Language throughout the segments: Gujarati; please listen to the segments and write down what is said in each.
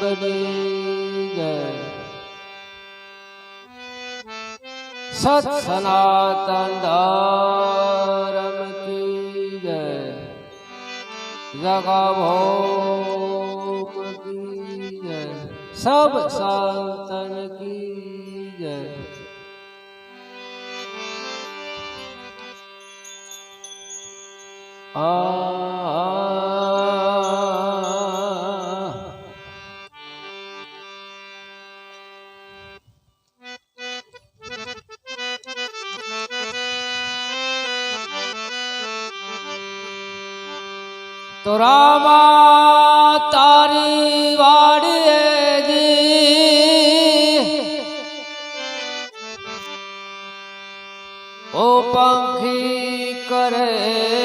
સાહેબની જય સત સનાતન ધર્મ કી જય જગભો કી જય સબ સંતન કી જય આ રામા તારી વાડીએ ઓ પંખી કરે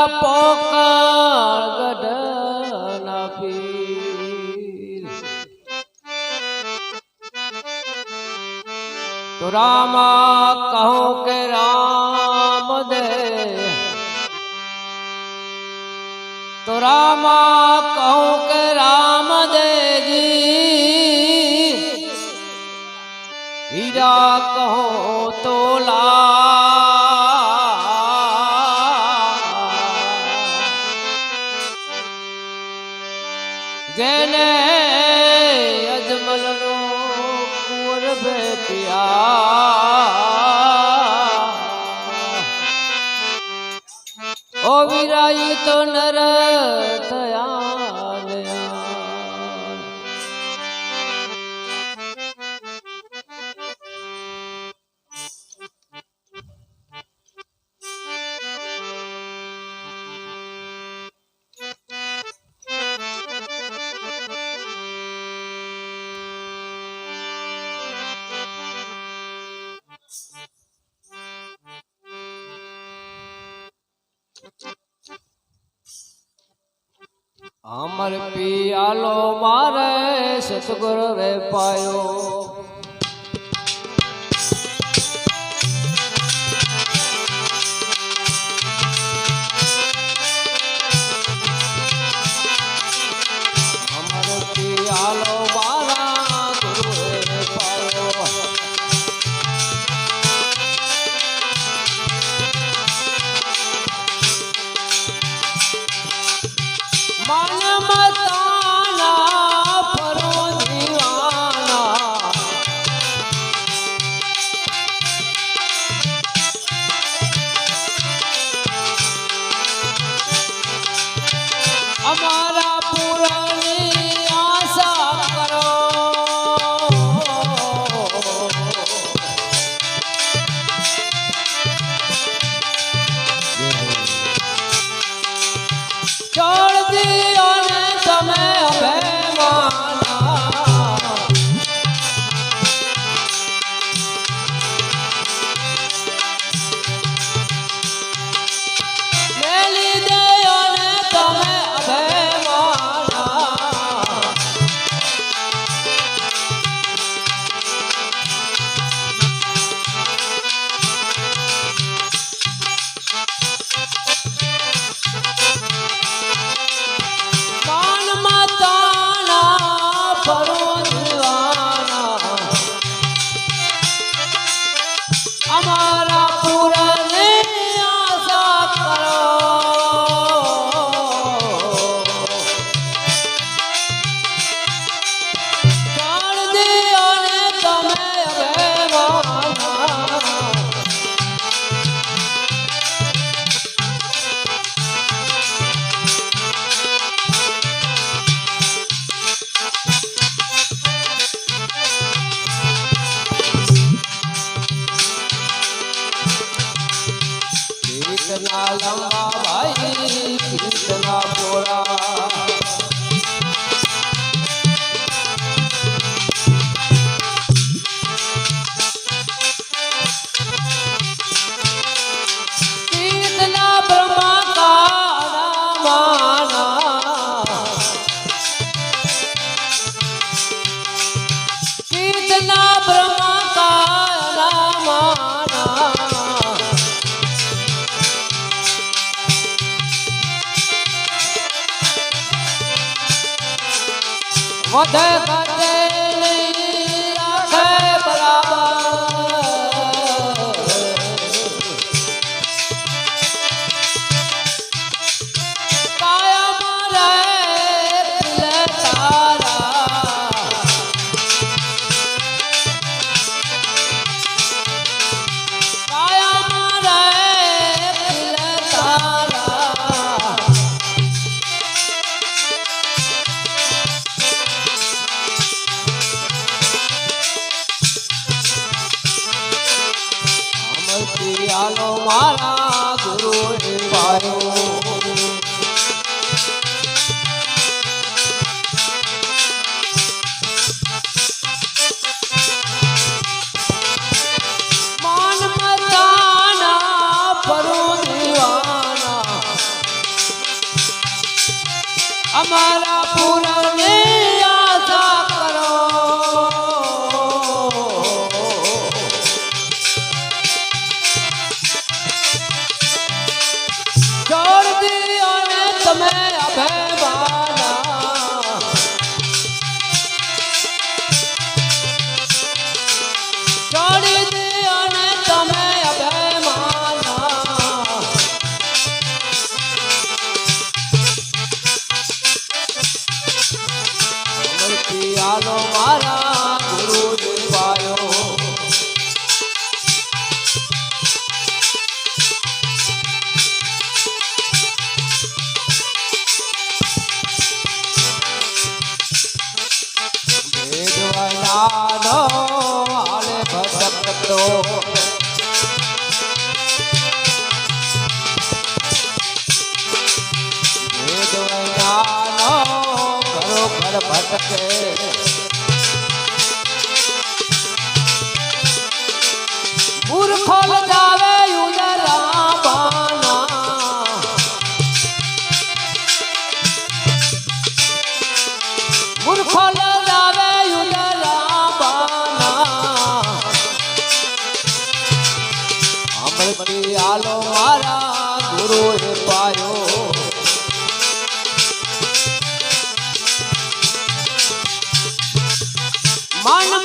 મારા પોકળ ગઢના પીર તો રામા કહું કે રામ દે. તો રામા કહું કે રામ દેજી હીરા કહો તો જેને તો નર અમર પિયાલો મારે સતગુરુ રે પાયો. મન follow. Roda. મારા ગુરુ વાયો અમારા પુરાણે on the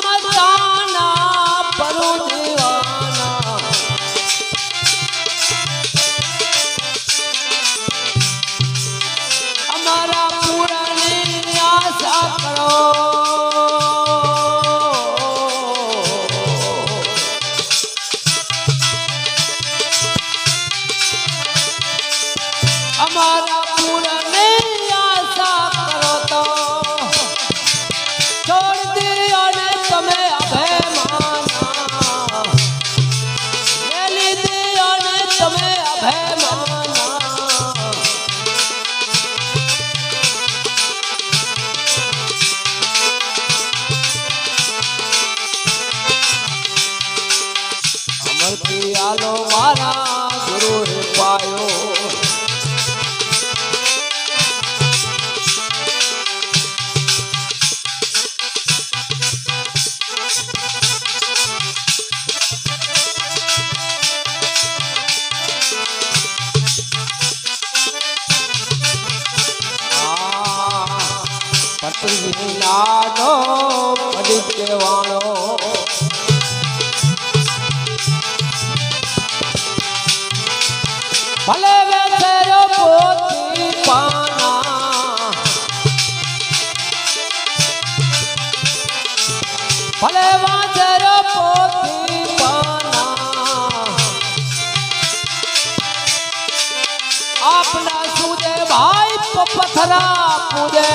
પૃથ્વીનાથો પડી કહેવાણો ભલે વેચેલો પોતી પાના. ભલે વાંચેલો પોતી પાના. આપના સુજે ભાઈ પથરા પૂજે.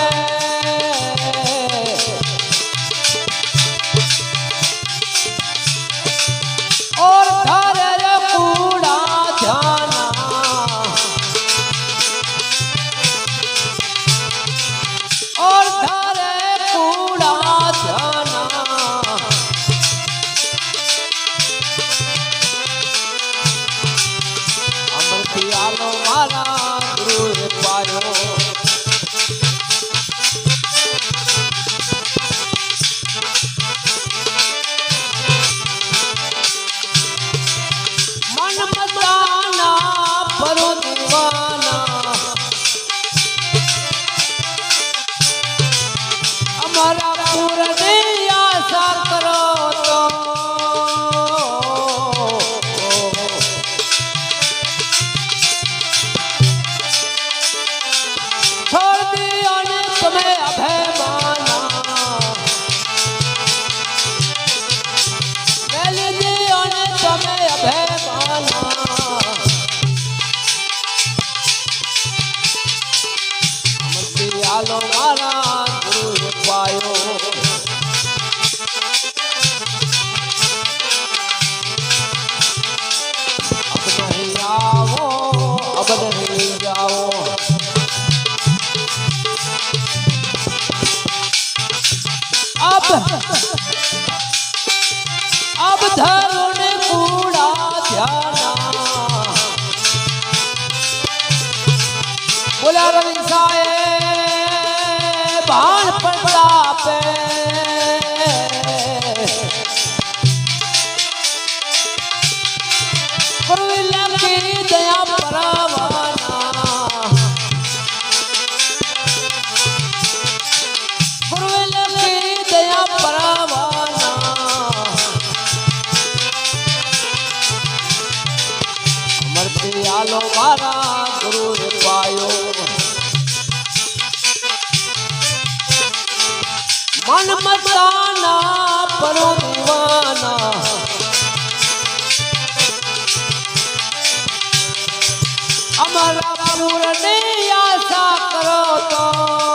મન મતાના પરો દીવાના અમારા પૂરને આશા કરો તો